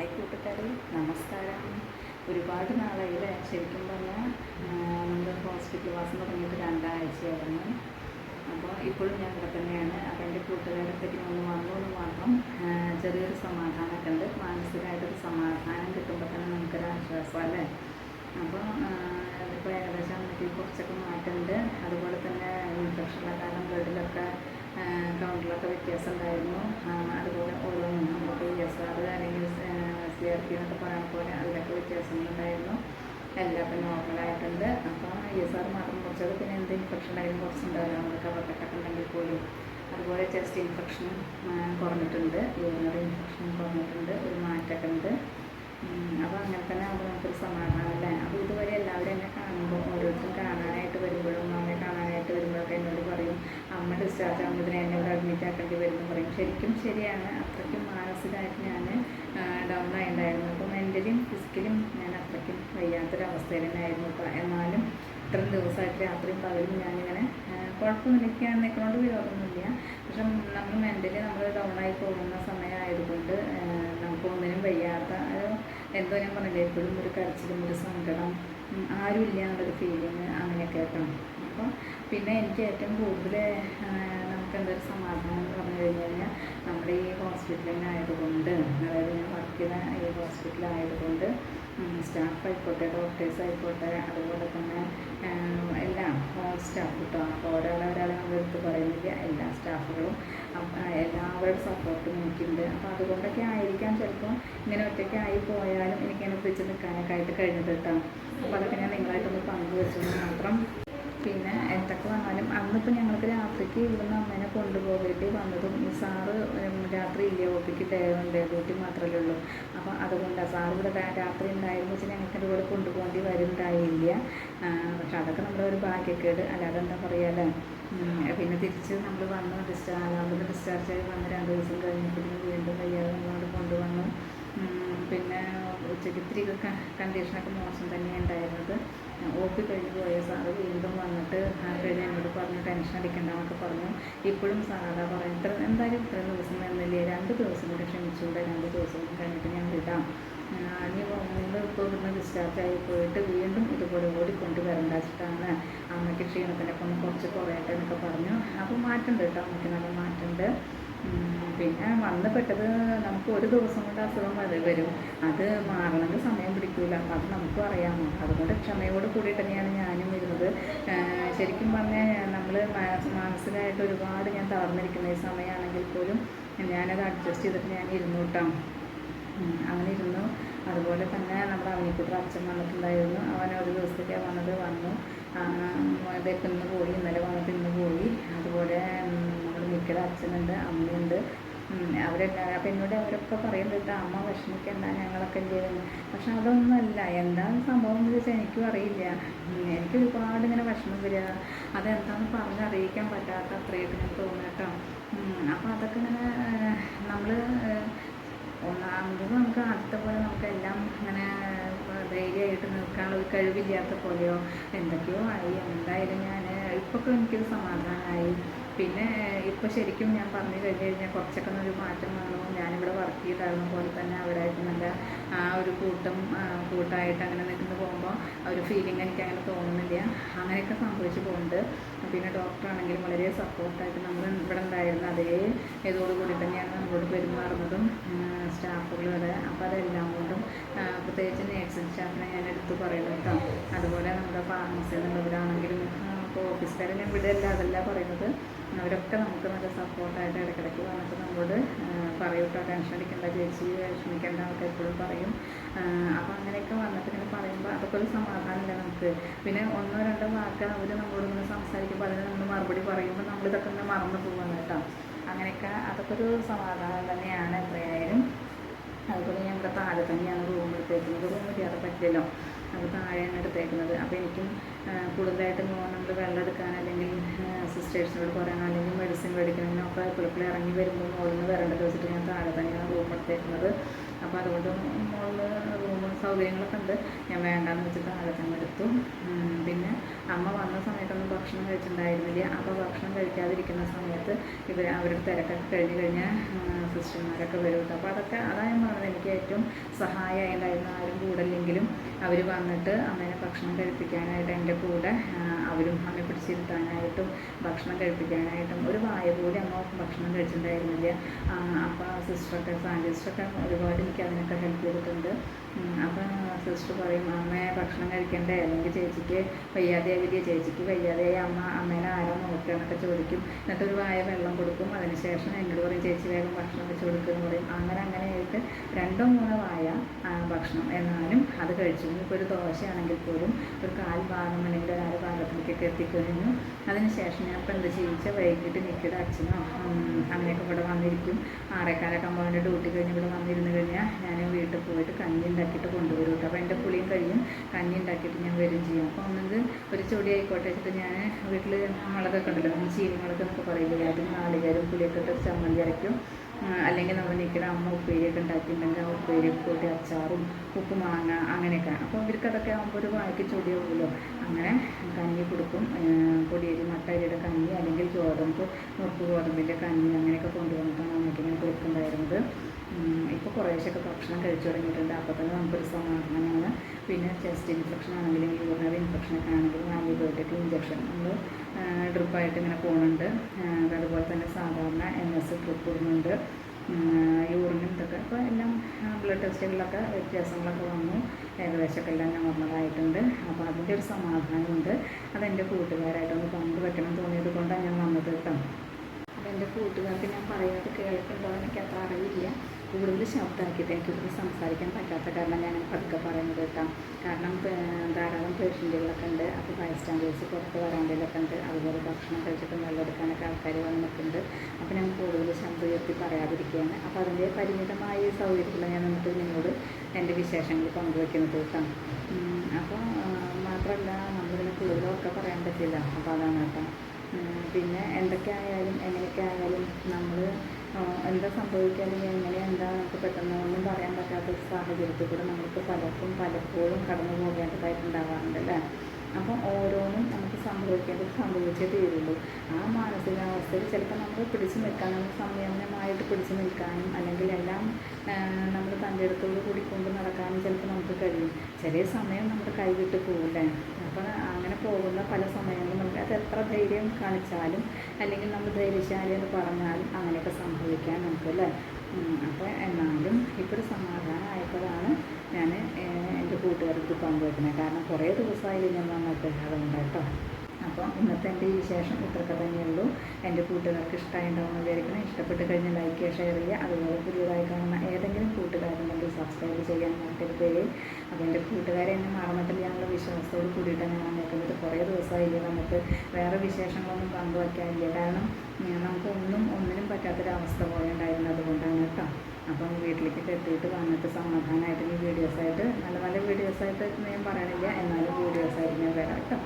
Hi കൂട്ടുകാരെ നമസ്കാരം. ഒരുപാട് നാളായില്ലേ? ശരിക്കും പറഞ്ഞാൽ നമ്മുടെ ഹോസ്പിറ്റൽ വാസം തുടങ്ങിയിട്ട് രണ്ടാഴ്ചയായിരുന്നു. അപ്പോൾ ഇപ്പോഴും ഞാൻ ഇവിടെ തന്നെയാണ്. അപ്പോൾ എന്റെ കൂട്ടുകാരെ പറ്റി ഒന്ന് വന്നു എന്ന് മാത്രം ചെറിയൊരു സമാധാനമൊക്കെ ഉണ്ട്. മാനസികമായിട്ടൊരു സമാധാനം കിട്ടുമ്പോൾ തന്നെ നമുക്കൊരു ആശ്വാസം അല്ലേ? അപ്പോൾ ഇപ്പോൾ ഏകദേശം എനിക്ക് കുറച്ചൊക്കെ മാറ്റമുണ്ട്. അതുപോലെ തന്നെ ഇൻഫെക്ഷനുള്ള കാലം ബ്ലഡിലൊക്കെ കൗണ്ടിലൊക്കെ വ്യത്യാസം ഉണ്ടായിരുന്നു ആ, അതുപോലെ ഓരോന്നും നമുക്ക് എസ് ആർ അല്ലെങ്കിൽ പി എന്നൊക്കെ പറയുന്ന പോലെ അതിലൊക്കെ വ്യത്യാസങ്ങളുണ്ടായിരുന്നു. എല്ലാം ഇപ്പം നോർമലായിട്ടുണ്ട് അപ്പോൾ എസ് ആർ മാത്രം കുറച്ചത് പിന്നെ എന്ത് ഇൻഫെക്ഷൻ ആയാലും കുറച്ചുണ്ടാവില്ല. നമ്മൾ കഫക്കെട്ടൊക്കെ ഉണ്ടെങ്കിൽ പോലും. അതുപോലെ ചെസ്റ്റ് ഇൻഫെക്ഷനും കുറഞ്ഞിട്ടുണ്ട്. യൂറിനറി ഇൻഫെക്ഷനും കുറഞ്ഞിട്ടുണ്ട്. ഒരു മാറ്റമൊക്കെ ഉണ്ട്. അപ്പോൾ അങ്ങനെ തന്നെ ആകുമ്പോൾ നമുക്കൊരു സമാധാനം അല്ലേ? അപ്പോൾ ഇതുവരെ എല്ലാവരും എന്നെ കാണുമ്പോൾ ഓരോരുത്തരും കാണാനായിട്ട് വരുമ്പോഴും അമ്മയെ കാണാനായിട്ട് വരുമ്പോഴൊക്കെ എന്നോട് പറയും അമ്മ ഡിസ്ചാർജ് ആകുമ്പോൾ ഇതിനെ എന്നെ ഇവിടെ അഡ്മിറ്റ് ആക്കേണ്ടി വരുമെന്ന് പറയും. ശരിക്കും ശരിയാണ്. അത്രയ്ക്കും മാനസികമായിട്ട് ഞാൻ ഡൗൺ ആയിട്ടുണ്ടായിരുന്നു അപ്പോൾ മെന്റലിയും ഫിസിക്കലും ഞാൻ അത്രയ്ക്കും വയ്യാത്തൊരവസ്ഥയിൽ തന്നെ ആയിരുന്നു ഇപ്പോൾ എന്നാലും ഇത്രയും ദിവസമായിട്ട് രാത്രിയും പകലും ഞാനിങ്ങനെ ആ, കുഴപ്പമൊന്നുമില്ല. എനിക്ക് ഞാൻ വിരോധമൊന്നുമില്ല. പക്ഷെ നമ്മൾ മെന്റലി നമ്മൾ ഡൗൺ ആയി പോകുന്ന സമയമായതുകൊണ്ട് നമുക്ക് ഒന്നിനും വയ്യാത്ത ഒരു എന്തോ ഞാൻ പറഞ്ഞില്ലേ എപ്പോഴും ഒരു കരച്ചിലും ഒരു സങ്കടം ആരും ആരുമില്ല എന്നുള്ളൊരു ഫീലിങ് അങ്ങനെയൊക്കെ കേട്ടോ അപ്പോൾ പിന്നെ എനിക്ക് ഏറ്റവും കൂടുതൽ നമുക്ക് എന്തൊരു സമാധാനം എന്ന് പറഞ്ഞു കഴിഞ്ഞ് കഴിഞ്ഞാൽ നമ്മുടെ ഈ ഹോസ്പിറ്റലിൽ ആയതുകൊണ്ട് അതായത് ഞാൻ വർക്ക് ചെയ്ത ഈ ഹോസ്പിറ്റലായതുകൊണ്ട് സ്റ്റാഫ് ആയിക്കോട്ടെ ഡോക്ടേഴ്സ് ആയിക്കോട്ടെ അതുപോലെ തന്നെ എല്ലാം ഹോൾ സ്റ്റാഫ് കിട്ടും അപ്പോൾ ഒരാളെ ഒരാളെ നമ്മൾ എടുത്ത് പറയുന്നില്ല എല്ലാ സ്റ്റാഫുകളും എല്ലാവരുടെ സപ്പോർട്ടും എനിക്കുണ്ട്. അപ്പോൾ അതുകൊണ്ടൊക്കെ ആയിരിക്കാം ചിലപ്പോൾ ഇങ്ങനെ ഒറ്റയ്ക്ക് ആയി പോയാലും എനിക്കതിനെ പിടിച്ച് നിൽക്കാനൊക്കെ ആയിട്ട് കഴിഞ്ഞത് കേട്ടോ. അപ്പോൾ അതൊക്കെ ഞാൻ നിങ്ങളായിട്ടൊന്ന് പങ്കുവെച്ചു മാത്രം അന്നിപ്പോൾ ഞങ്ങൾക്ക് രാത്രിക്ക് ഇവിടുന്ന് അമ്മേനെ കൊണ്ടുപോകേണ്ടി വന്നതും സാറ് രാത്രി ഇല്ല ഒപ്പിക്ക് ഡേ ഡ്യൂട്ടി മാത്രമല്ലേ ഉള്ളൂ. അപ്പോൾ അതുകൊണ്ടാണ് സാർ ഇവിടെ രാത്രി ഉണ്ടായിരുന്നു വെച്ചാൽ ഞങ്ങൾക്ക് എന്റെ കൂടെ കൊണ്ടുപോകേണ്ടി വരുന്നുണ്ടായില്ല. പക്ഷെ അതൊക്കെ നമ്മുടെ ഒരു ഭാഗ്യക്കേട്. അല്ലാതെ എന്താ പറയാല്ലേ പിന്നെ തിരിച്ച് നമ്മൾ വന്നു ഡിസ്ചാർജ് അവിടുന്ന് ഡിസ്ചാർജ് ആയി വന്ന് രണ്ട് ദിവസം കഴിഞ്ഞപ്പോഴത്തേക്കും വീണ്ടും വയ്യാതെ നമ്മളോട് കൊണ്ടുവന്നു. പിന്നെ ഉച്ചയ്ക്ക് ഇത്തിരി കണ്ടീഷനൊക്കെ മോശം തന്നെയാണ് ഉണ്ടായിരുന്നത്. ഒ പി കഴിഞ്ഞ് പോയ സാറ് വീണ്ടും വന്നിട്ട് ആ കഴിഞ്ഞ് ടെൻഷൻ അടിക്കണ്ടെന്നൊക്കെ പറഞ്ഞു. ഇപ്പോഴും സാധാ പറയും ഇത്ര എന്തായാലും ഇത്രയും ദിവസം തന്നില്ലേ രണ്ട് ദിവസം കൂടി ക്ഷമിച്ചുകൂടെ? രണ്ട് ദിവസം കഴിഞ്ഞിട്ട് ഞാൻ വിടാം. ഇനി നിങ്ങൾ ഇപ്പോൾ ഇവിടുന്ന് ആയി പോയിട്ട് വീണ്ടും ഇതുപോലെ ഓടിക്കൊണ്ട് വരണ്ട വെച്ചിട്ടാണ് അമ്മയ്ക്ക് ക്ഷീണത്തിനൊക്കെ ഒന്ന് കുറച്ച് കുറയട്ടെ എന്നൊക്കെ പറഞ്ഞു. അപ്പോൾ മാറ്റമുണ്ട് കേട്ടോ അമ്മയ്ക്ക് നല്ല മാറ്റമുണ്ട് പിന്നെ വന്ന് പെട്ടത് നമുക്ക് ഒരു ദിവസം കൊണ്ട് അസുഖം വരെ അത് മാറണമെങ്കിൽ സമയം പിടിക്കൂല. അപ്പം അത് നമുക്കും അറിയാമോ അതുകൊണ്ട് ക്ഷമയോട് കൂടി തന്നെയാണ് ഞാനും വരുന്നത് ശരിക്കും പറഞ്ഞാൽ നമ്മൾ മാനസികമായിട്ട് ഒരുപാട് ഞാൻ തളർന്നിരിക്കുന്ന ഈ സമയമാണെങ്കിൽ പോലും ഞാനത് അഡ്ജസ്റ്റ് ചെയ്തിട്ട് ഞാൻ ഇരുന്നു കേട്ടോ അങ്ങനെ ഇരുന്നു. അതുപോലെ തന്നെ നമ്മുടെ അവനിക്കുട്ടർ അച്ഛൻ വന്നിട്ടുണ്ടായിരുന്നു. അവൻ ഒരു ദിവസത്തേക്ക് വന്നത്. വന്നു. ഇതൊക്കെ ഇന്ന് പോയി. ഇന്നലെ വന്നിട്ട് ഇന്ന് പോയി അതുപോലെ ഉം, നമ്മുടെ മിക്കയുടെ അച്ഛനുണ്ട് അമ്മയുണ്ട് ഉം, അവരെല്ലാവരും അപ്പം എന്നോട് അവരൊക്കെ പറയുന്നുണ്ട് അമ്മ വിഷമിക്കണ്ട ഞങ്ങളൊക്കെ എന്ത് ചെയ്യുന്നു പക്ഷെ അതൊന്നുമല്ല. എന്താണ് സംഭവം എന്ന് ചോദിച്ചാൽ എനിക്കും അറിയില്ല. എനിക്ക് ഒരുപാട് ഇങ്ങനെ വിഷമം വരിക. അതെന്താണെന്ന് പറഞ്ഞ് അറിയിക്കാൻ പറ്റാത്ത അത്രയൊക്കെ ഞാൻ തോന്നുന്നു അപ്പോൾ അതൊക്കെ ഇങ്ങനെ നമ്മൾ ഒന്നാമത് നമുക്ക് അടുത്ത പോലെ നമുക്കെല്ലാം ഇങ്ങനെ ധൈര്യമായിട്ട് നിൽക്കാനുള്ള ഒരു കഴിവില്ലാത്ത പോലെയോ എന്തൊക്കെയോ ആയി. എന്തായാലും ഞാൻ ഇപ്പൊക്കെ എനിക്കൊരു സമാധാനമായി. പിന്നെ ഇപ്പോൾ ശരിക്കും ഞാൻ പറഞ്ഞു കഴിഞ്ഞ് കഴിഞ്ഞാൽ കുറച്ചൊക്കെ ഒരു മാറ്റം വന്നു. ഞാനിവിടെ വർക്ക് ചെയ്തായിരുന്ന. പോലെ തന്നെ അവിടെ നല്ല ആ ഒരു കൂട്ടം കൂട്ടായിട്ട് അങ്ങനെ നിൽക്കുന്നു പോകുമ്പോൾ ഒരു ഫീലിംഗ് എനിക്ക് അങ്ങനെ തോന്നുന്നില്ല. അങ്ങനെയൊക്കെ സംഭവിച്ചു പോകുന്നുണ്ട്. പിന്നെ ഡോക്ടർ ആണെങ്കിലും വളരെ സപ്പോർട്ടായിട്ട് നമ്മൾ ഇവിടെ ഉണ്ടായിരുന്ന. അതേ ഇതോടുകൂടി തന്നെയാണ് നമ്മളോട് പെരുമാറുന്നതും സ്റ്റാഫുകളോട് അപ്പോൾ അതെല്ലാം കൊണ്ടും പ്രത്യേകിച്ച് നേഴ്സിംഗ് സ്റ്റാഫിനെ ഞാൻ എടുത്തു പറയുന്നു കേട്ടോ. അതുപോലെ നമ്മുടെ ഫാർമസി എന്നുള്ളവരാണെങ്കിലും ഇപ്പോൾ ഓഫീസുകാരെ ഞാൻ വിടുകയല്ല അതല്ല പറയുന്നത്. അവരൊക്കെ നമുക്ക് നല്ല സപ്പോർട്ടായിട്ട് ഇടയ്ക്കിടയ്ക്ക് വന്നിട്ട് നമ്മളോട് പറയും കേട്ടോ ടെൻഷൻ അടിക്കേണ്ട ചേച്ചി വിഷമിക്കേണ്ട എന്നൊക്കെ എപ്പോഴും പറയും. അപ്പോൾ അങ്ങനെയൊക്കെ വന്നിട്ട് ഇങ്ങനെ പറയുമ്പോൾ അതൊക്കെ ഒരു സമാധാനമില്ല നമുക്ക്. പിന്നെ ഒന്നോ രണ്ടോ വാക്ക് അവർ നമ്മളോട് ഇങ്ങനെ സംസാരിക്കുമ്പോൾ അതിന് നമ്മൾ മറുപടി പറയുമ്പോൾ നമ്മളിതൊക്കെ ഇങ്ങനെ മറന്നു പോവാണ് കേട്ടോ. അങ്ങനെയൊക്കെ അതൊക്കെ ഒരു സമാധാനം തന്നെയാണ് എത്രയായാലും. അതുപോലെ ഞാൻ ഇവിടെ താഴെ തന്നെയാണ് റൂം എടുത്തേക്കുന്നത്. റൂം പറ്റില്ലല്ലോ. അപ്പോൾ താഴെയാണ് എടുത്തേക്കുന്നത്. അപ്പോൾ എനിക്കും കൂടുതലായിട്ട് നമ്മൾ വെള്ളം എടുക്കാൻ അല്ലെങ്കിൽ സിസ്റ്റേഴ്സിനോട് പറയാനോ അല്ലെങ്കിൽ മെഡിസിൻ മേടിക്കണമെങ്കിലും ഒക്കെ എപ്പോഴെപ്പോഴും ഇറങ്ങി വരുമ്പോൾ മുകളിൽ നിന്ന് വരേണ്ടത് ഞാൻ താഴെ തന്നെയാണ് റൂം എടുത്തേക്കുന്നത്. അപ്പോൾ അതുകൊണ്ട് മുകളിൽ റൂം സൗകര്യങ്ങളൊക്കെ ഉണ്ട്. ഞാൻ വേണ്ടാന്ന് വെച്ച് താഴെ തന്നെ എടുത്തു. പിന്നെ അമ്മ വന്ന സമയത്തൊന്നും ഭക്ഷണം കഴിച്ചിട്ടുണ്ടായിരുന്നില്ല. അപ്പോൾ ഭക്ഷണം കഴിക്കാതിരിക്കുന്ന സമയത്ത് ഇവർ അവരുടെ തിരക്കൊക്കെ കഴിഞ്ഞ് കഴിഞ്ഞാൽ സിസ്റ്റർമാരൊക്കെ വരുമല്ലോ അപ്പോൾ അതൊക്കെ അതാണ് പറഞ്ഞത് എനിക്ക് ഏറ്റവും സഹായമായി ഉണ്ടായിരുന്നു ആരും കൂടല്ലെങ്കിലും അവർ വന്നിട്ട് അമ്മേനെ ഭക്ഷണം കഴിപ്പിക്കാനായിട്ട് എന്റെ കൂടെ അവരും അമ്മയെ പിടിച്ചിരുത്താനായിട്ടും ഭക്ഷണം കഴിപ്പിക്കാനായിട്ടും ഒരു വായ പോലെ അമ്മ ഭക്ഷണം കഴിച്ചിട്ടുണ്ടായിരുന്നില്ല. അപ്പോൾ സിസ്റ്ററൊക്കെ സാൻഡിസ്റ്റൊക്കെ ഒരുപാട് എനിക്ക് അതിനൊക്കെ ഹെൽപ്പ് ചെയ്തിട്ടുണ്ട്. അപ്പം സിസ്റ്റർ പറയും അമ്മയെ ഭക്ഷണം കഴിക്കണ്ടേ? അല്ലെങ്കിൽ ചേച്ചിക്ക് വയ്യാതെയാവില്ലേ ചേച്ചിക്ക് വയ്യാതെയായി അമ്മ അമ്മേനെ ആരാ നോക്കുക? എന്നൊക്കെ ചോദിക്കും. എന്നിട്ട് ഒരു വായ വെള്ളം കൊടുക്കും. അതിനുശേഷം എന്നോട് പറയും ചേച്ചി വേഗം ഭക്ഷണം വെച്ച് കൊടുക്കുക എന്ന് പറയും. അങ്ങനെ അങ്ങനെ ആയിട്ട് രണ്ടോ മൂന്നോ വായ ഭക്ഷണം എന്നാലും അത് കഴിച്ചു. ഇപ്പോൾ ഒരു ദോശയാണെങ്കിൽ പോലും ഒരു കാൽ ഭാഗം അല്ലെങ്കിൽ ഒരു അര ഭാഗത്തിലേക്കൊക്കെ എത്തിക്കഴിഞ്ഞു. അതിനുശേഷം ഞാൻ ഇപ്പം എന്ത് ചെയ്യിച്ചാൽ വൈകിട്ട് നിൽക്കിയുടെ അച്ഛനോ അങ്ങനെയൊക്കെ ഇവിടെ വന്നിരിക്കും. ആറേക്കാലൊക്കെ അവന്റെ ഡ്യൂട്ടി കഴിഞ്ഞ് ഇവിടെ വന്നിരുന്നു കഴിഞ്ഞാൽ വീട്ടിൽ പോയിട്ട് കഞ്ഞി ഉണ്ടാക്കിയിട്ട് കൊണ്ടുവരും കേട്ടോ. അപ്പോൾ എന്റെ പുളിയും കഴിയും കഞ്ഞി ഉണ്ടാക്കിയിട്ട് ഞാൻ വരും ചെയ്യും. അപ്പോൾ ഒന്നത് ഒരു ചൊടി ആയിക്കോട്ടെ വെച്ചിട്ട് ഞാൻ വീട്ടിൽ മുളകൊക്കെ ഉണ്ടല്ലോ നമ്മൾ ചീനി മുളക് എന്നൊക്കെ പറയില്ലേ അതും നാളികേരം പുളിയൊക്കെ ഇട്ട് ചമ്മന്തി അരയ്ക്കും. അല്ലെങ്കിൽ നമ്മൾ നിൽക്കുന്ന അമ്മ ഉപ്പേരിയൊക്കെ ഉണ്ടാക്കിയിട്ടുണ്ടെങ്കിൽ ആ ഉപ്പേരി കൂട്ടി അച്ചാറും ഉപ്പ് മാങ്ങ അങ്ങനെയൊക്കെ. അപ്പോൾ ഇവർക്ക് അതൊക്കെ ആകുമ്പോൾ ഒരു വായ്ക്ക് ചൊടിയാവുമല്ലോ. അങ്ങനെ കഞ്ഞി കൊടുക്കും. പൊടിയരി മട്ടരിയുടെ കഞ്ഞി അല്ലെങ്കിൽ ഗോതമ്പ് നുറുക്ക് ഗോതമ്പിന്റെ കഞ്ഞി അങ്ങനെയൊക്കെ കൊണ്ടുവന്നിട്ടാണ് അമ്മയ്ക്ക് ഞാൻ കൊടുക്കുന്നുണ്ടായിരുന്നത് ഇപ്പോൾ കുറേശ്ശൊക്കെ ഭക്ഷണം കഴിച്ചു തുടങ്ങിയിട്ടുണ്ട്. അപ്പോൾ തന്നെ നമുക്കൊരു സമാധാനമാണ്. പിന്നെ ചെസ്റ്റ് ഇൻഫെക്ഷൻ ആണെങ്കിലും യൂറിനറി ഇൻഫെക്ഷനൊക്കെ ആണെങ്കിലും ആന്റിബയോട്ടിക് ഇഞ്ചക്ഷൻ നമ്മൾ ഡ്രിപ്പായിട്ട് ഇങ്ങനെ പോകുന്നുണ്ട് അതുപോലെ തന്നെ സാധാരണ എം എസ് ഡ്രിപ്പ് ഇടുന്നുണ്ട് യൂറിനും ഇതൊക്കെ. അപ്പോൾ എല്ലാം ബ്ലഡ് ടെസ്റ്റുകളിലൊക്കെ വ്യത്യാസങ്ങളൊക്കെ വന്നു. ഏകദേശമൊക്കെ എല്ലാം നോർമലായിട്ടുണ്ട് അപ്പോൾ അതിന്റെ ഒരു സമാധാനമുണ്ട്. അതെന്റെ കൂട്ടുകാരായിട്ടൊന്ന് പങ്കുവെക്കണം തോന്നിയത് കൊണ്ടാണ് ഞാൻ വന്നത് കേട്ടോ. അപ്പോൾ എന്റെ കൂട്ടുകാർക്ക് ഞാൻ പറയുന്നത് കേൾക്കുന്നുണ്ടോ എനിക്ക് അത്ര അറിയില്ല കൂടുതൽ ശബ്ദമാക്കിയിട്ട് എനിക്ക് കൂടുതൽ സംസാരിക്കാൻ പറ്റാത്ത കാരണം ഞാൻ പതുക്കെ പറയുന്നത് കേട്ടോ. കാരണം ധാരാളം പേഷ്യന്റുകളൊക്കെ ഉണ്ട്. അപ്പോൾ ബൈ സ്റ്റാൻഡേഴ്സ് പുറത്ത് വരാണ്ടിലൊക്കെ ഉണ്ട്. അതുപോലെ ഭക്ഷണം കഴിച്ചിട്ട് വെള്ളം എടുക്കാനൊക്കെ ആൾക്കാർ വന്ന് നിൽക്കുന്നുണ്ട് അപ്പോൾ ഞാൻ കൂടുതൽ ശബ്ദം ഉയർത്തി പറയാതിരിക്കുകയാണ്. അപ്പോൾ അതിന്റെ പരിമിതമായ സൗകര്യത്തിൽ ഞാൻ എന്നിട്ട് നിങ്ങളോട് എന്റെ വിശേഷങ്ങൾ പങ്കുവെക്കുന്നത് കേട്ടോ. അപ്പോൾ മാത്രമല്ല നമ്മളിതിനെ കൂടുതലൊക്കെ പറയാൻ പറ്റില്ല. അപ്പോൾ അതാണ് കേട്ടോ. പിന്നെ എന്തൊക്കെ ആയാലും എങ്ങനെയൊക്കെ ആയാലും നമ്മൾ എന്താ സംഭവിക്കാനും എങ്ങനെ എന്താ നമുക്ക് പെട്ടെന്ന് ഒന്നും പറയാൻ പറ്റാത്ത ഒരു സാഹചര്യത്തിൽ കൂടെ നമുക്ക് പലർക്കും പലപ്പോഴും കടന്നു പോകേണ്ടതായിട്ടുണ്ടാവാറുണ്ട് അല്ലേ? അപ്പോൾ ഓരോന്നും നമുക്ക് സംഭവിക്കേണ്ടത് സംഭവിച്ചേ തീരുള്ളൂ. ആ മാനസികാവസ്ഥയിൽ ചിലപ്പോൾ നമ്മൾ പിടിച്ചു നിൽക്കാൻ നമ്മൾ സംയമനമായിട്ട് പിടിച്ചു നിൽക്കാനും അല്ലെങ്കിൽ എല്ലാം നമ്മൾ തന്റെ അടുത്തോട് കൂടി കൊണ്ട് നടക്കാനും ചിലപ്പോൾ നമുക്ക് കഴിയും. ചെറിയ സമയം നമ്മുടെ കൈവിട്ട് പോകില്ലേ അപ്പം അങ്ങനെ പോകുന്ന പല സമയങ്ങളും നമുക്ക് അത് എത്ര ധൈര്യം കാണിച്ചാലും അല്ലെങ്കിൽ നമ്മൾ ധൈര്യശാലി എന്ന് പറഞ്ഞാലും അങ്ങനെയൊക്കെ സംഭവിക്കാൻ നമുക്ക് അല്ലേ? അപ്പോൾ എന്നാലും ഇപ്പോൾ ഒരു സമാധാനം ആയപ്പോഴാണ് ഞാൻ എന്റെ കൂട്ടുകാർക്ക് പങ്കുവെക്കുന്നത്. കാരണം കുറേ ദിവസമായി ഞാൻ വന്നിട്ട് അതുകൊണ്ട് കേട്ടോ അപ്പോൾ ഇന്നത്തെ എന്റെ ഈ വിശേഷം ഇത്രയൊക്കെ തന്നെയുള്ളൂ എന്റെ കൂട്ടുകാർക്ക് ഇഷ്ടമായിട്ടുണ്ടാവുമെന്ന് വിചാരിക്കണം ഇഷ്ടപ്പെട്ട് കഴിഞ്ഞാൽ ലൈക്ക് ചെയ്യുക ഷെയർ ചെയ്യുക. അതുപോലെ പുതിയതായി കാണുന്ന ഏതെങ്കിലും കൂട്ടുകാരുണ്ടെങ്കിൽ സബ്സ്ക്രൈബ് ചെയ്യാൻ മറക്കരുത്. അപ്പോൾ എന്റെ കൂട്ടുകാരെ എന്നെ മറന്നിട്ടില്ല എന്നുള്ള വിശ്വാസത്തോട് കൂടിയിട്ടാണ് ഞാൻ നിൽക്കുന്നത് ദിവസമായില്ല നമുക്ക് വേറെ വിശേഷങ്ങളൊന്നും പങ്കുവയ്ക്കാനില്ല കാരണം നമുക്ക് ഒന്നും ഒന്നിനും പറ്റാത്തൊരവസ്ഥ പോലെ ഉണ്ടായിരുന്നു അതുകൊണ്ടാണ് കേട്ടോ. അപ്പം വീട്ടിലേക്ക് എത്തിയിട്ട് വന്നിട്ട് സമാധാനമായിട്ട് ഈ വീഡിയോസായിട്ട് നല്ല നല്ല വീഡിയോസായിട്ട് ഞാൻ പറയണില്ല. എന്നാലും വീഡിയോസായിട്ട് ഞാൻ വരാം കേട്ടോ.